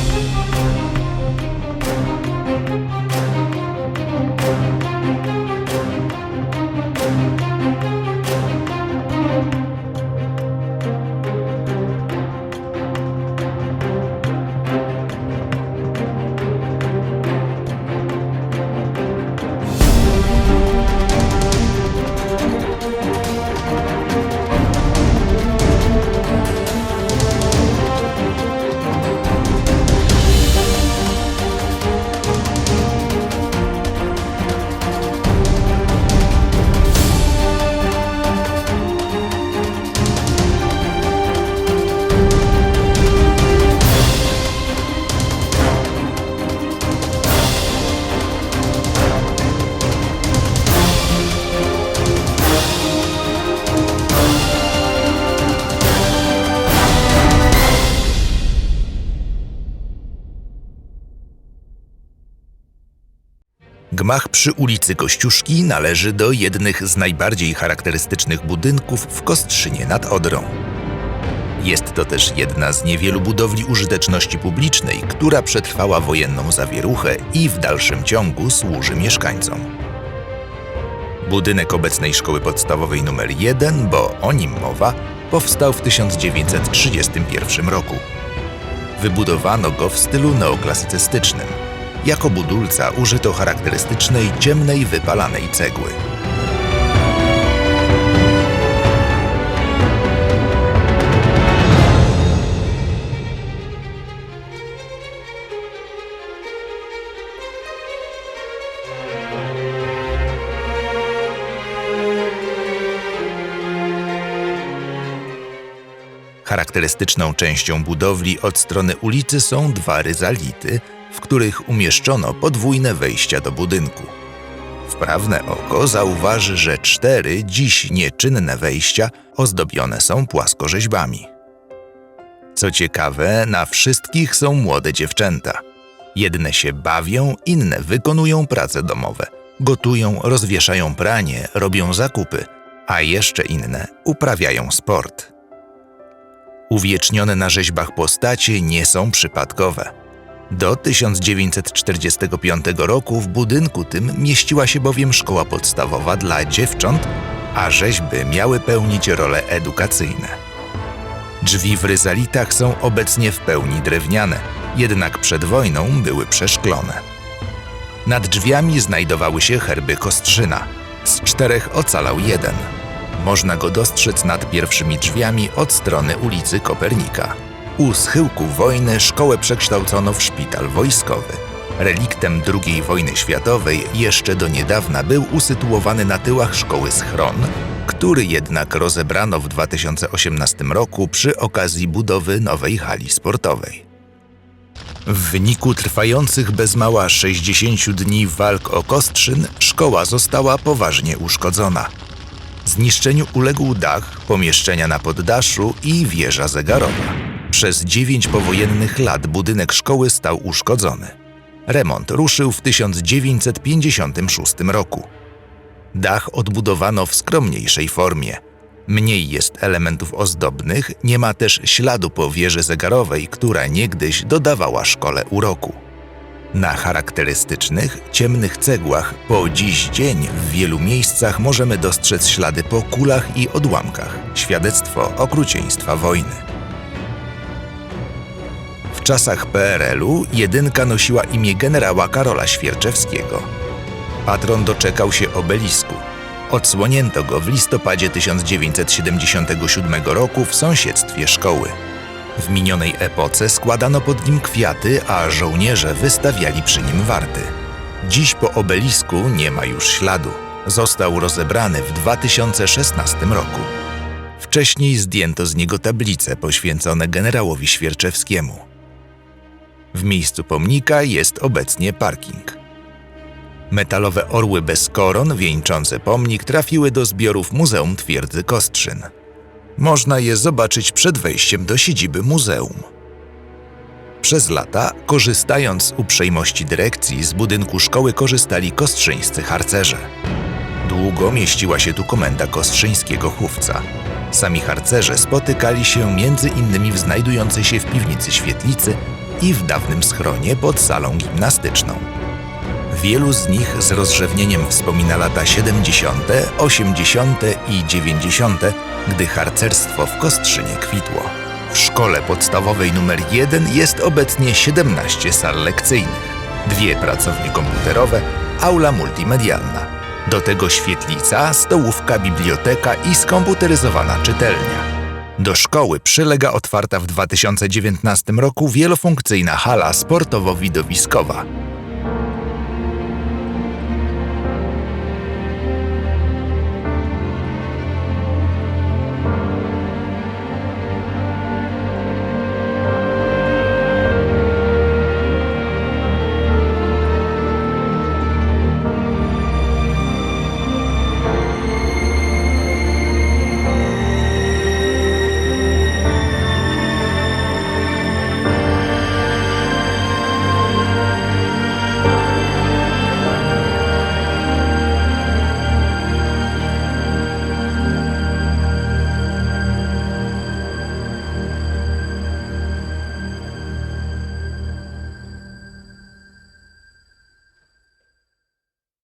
Música Gmach przy ulicy Kościuszki należy do jednych z najbardziej charakterystycznych budynków w Kostrzynie nad Odrą. Jest to też jedna z niewielu budowli użyteczności publicznej, która przetrwała wojenną zawieruchę i w dalszym ciągu służy mieszkańcom. Budynek obecnej szkoły podstawowej nr 1, bo o nim mowa, powstał w 1931 roku. Wybudowano go w stylu neoklasycystycznym. Jako budulca użyto charakterystycznej ciemnej wypalanej cegły. Charakterystyczną częścią budowli od strony ulicy są dwa ryzality, w których umieszczono podwójne wejścia do budynku. Wprawne oko zauważy, że cztery dziś nieczynne wejścia ozdobione są płaskorzeźbami. Co ciekawe, na wszystkich są młode dziewczęta. Jedne się bawią, inne wykonują prace domowe, gotują, rozwieszają pranie, robią zakupy, a jeszcze inne uprawiają sport. Uwiecznione na rzeźbach postacie nie są przypadkowe. Do 1945 roku w budynku tym mieściła się bowiem szkoła podstawowa dla dziewcząt, a rzeźby miały pełnić role edukacyjne. Drzwi w ryzalitach są obecnie w pełni drewniane, jednak przed wojną były przeszklone. Nad drzwiami znajdowały się herby Kostrzyna. Z czterech ocalał jeden. Można go dostrzec nad pierwszymi drzwiami od strony ulicy Kopernika. U schyłku wojny szkołę przekształcono w szpital wojskowy. Reliktem II wojny światowej jeszcze do niedawna był usytuowany na tyłach szkoły schron, który jednak rozebrano w 2018 roku przy okazji budowy nowej hali sportowej. W wyniku trwających bez mała 60 dni walk o Kostrzyn szkoła została poważnie uszkodzona. Zniszczeniu uległ dach, pomieszczenia na poddaszu i wieża zegarowa. Przez dziewięć powojennych lat budynek szkoły stał uszkodzony. Remont ruszył w 1956 roku. Dach odbudowano w skromniejszej formie. Mniej jest elementów ozdobnych, nie ma też śladu po wieży zegarowej, która niegdyś dodawała szkole uroku. Na charakterystycznych, ciemnych cegłach po dziś dzień w wielu miejscach możemy dostrzec ślady po kulach i odłamkach, świadectwo okrucieństwa wojny. Czasach PRL-u jedynka nosiła imię generała Karola Świerczewskiego. Patron doczekał się obelisku. Odsłonięto go w listopadzie 1977 roku w sąsiedztwie szkoły. W minionej epoce składano pod nim kwiaty, a żołnierze wystawiali przy nim warty. Dziś po obelisku nie ma już śladu. Został rozebrany w 2016 roku. Wcześniej zdjęto z niego tablice poświęcone generałowi Świerczewskiemu. W miejscu pomnika jest obecnie parking. Metalowe orły bez koron wieńczące pomnik trafiły do zbiorów Muzeum Twierdzy Kostrzyn. Można je zobaczyć przed wejściem do siedziby muzeum. Przez lata, korzystając z uprzejmości dyrekcji, z budynku szkoły korzystali kostrzyńscy harcerze. Długo mieściła się tu komenda kostrzyńskiego chówca. Sami harcerze spotykali się między innymi w znajdującej się w piwnicy świetlicy i w dawnym schronie pod salą gimnastyczną. Wielu z nich z rozrzewnieniem wspomina lata 70., 80. i 90., gdy harcerstwo w Kostrzynie kwitło. W szkole podstawowej nr 1 jest obecnie 17 sal lekcyjnych, dwie pracownie komputerowe, aula multimedialna. Do tego świetlica, stołówka, biblioteka i skomputeryzowana czytelnia. Do szkoły przylega otwarta w 2019 roku wielofunkcyjna hala sportowo-widowiskowa,